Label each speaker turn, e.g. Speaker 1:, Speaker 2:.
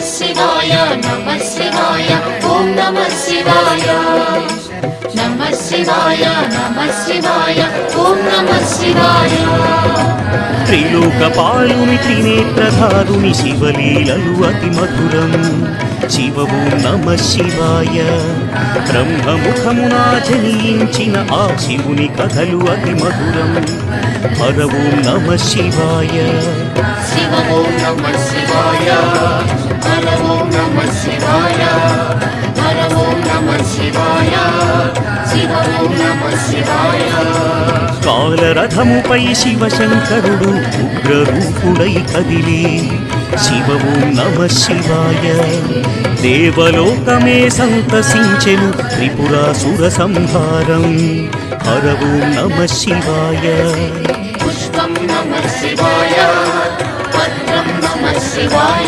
Speaker 1: శివాయ నమ శివాయ ఓం నమ శివాయ నమ శివాయ నమ శివాయ ఓం నమ శివాయ
Speaker 2: త్రిలోకపాలుని త్రినేత్రధారుని శివలీలలు అతి మధురం. శివవు నమ శివాయ. బ్రహ్మముఖమునా జనించిన ఆ శివుని కథలు అతి మధురం. హరవు నమ శివాయ.
Speaker 1: శివ ఓం నమ శివాయ.
Speaker 2: కాలరథముపై శివశంకరుడు ఉగ్రరూపుడై కదిలి శివవు నమ శివాయ. దేవలోకమే సంతసించెను త్రిపురాసుర సంహారం హరవు నమ శివాయ.
Speaker 1: పుష్పం నమ శివాయ పత్రం నమ శివాయ.